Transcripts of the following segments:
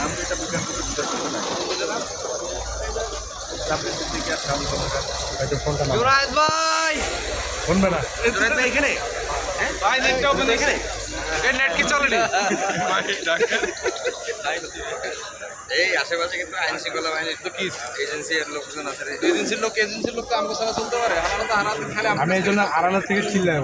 আমি এটা বিজ্ঞান এখানে? হ্যাঁ? ভাই নেটটা ওপেন এখানে? এই নেট কি চলে এই আশেপাশে কিন্তু আইন শৃঙ্খলা বাহিনীর তো কি? এজেন্সি এর লোকজন আছে এজেন্সির লোক এজেন্সির লোক তো আমাকে চলতে পারে। আমার তো হারাতে খালি আমি এই জন্য আড়ালের থেকে চিল্লাই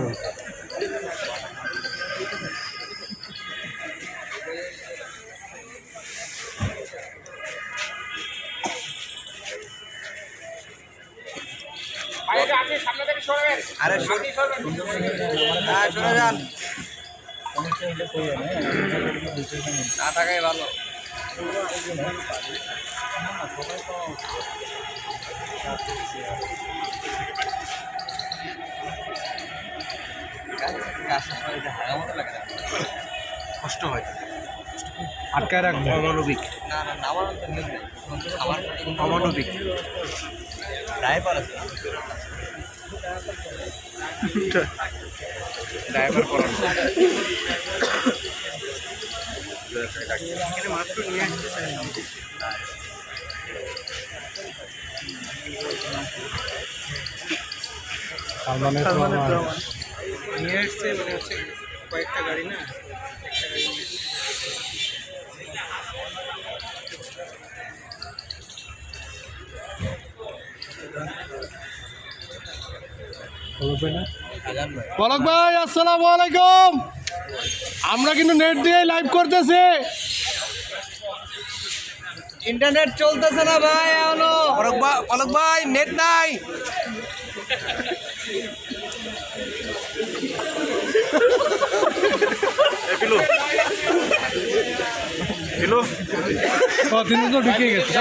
আরে হ্যাঁ যান। না থাকাই ভালো। কষ্ট হয়। আটকায় রাখব। অমানবিক। না না আমার তো ড্রাইভার আছে? ড্রাইভার সালমানের রহমান নিয়ে এসছে মানে হচ্ছে কয়েকটা গাড়ি না? একটা গাড়ি নিয়ে। পলক ভাই আসসালামু আলাইকুম। আমরা কিন্তু নেট দিয়ে লাইভ করতেছি। ইন্টারনেট চলতেছে না ভাই এখনও। পলক ভাই পলক ভাই নেট নাই। ও, তিনি তো ঢুকে গেছে।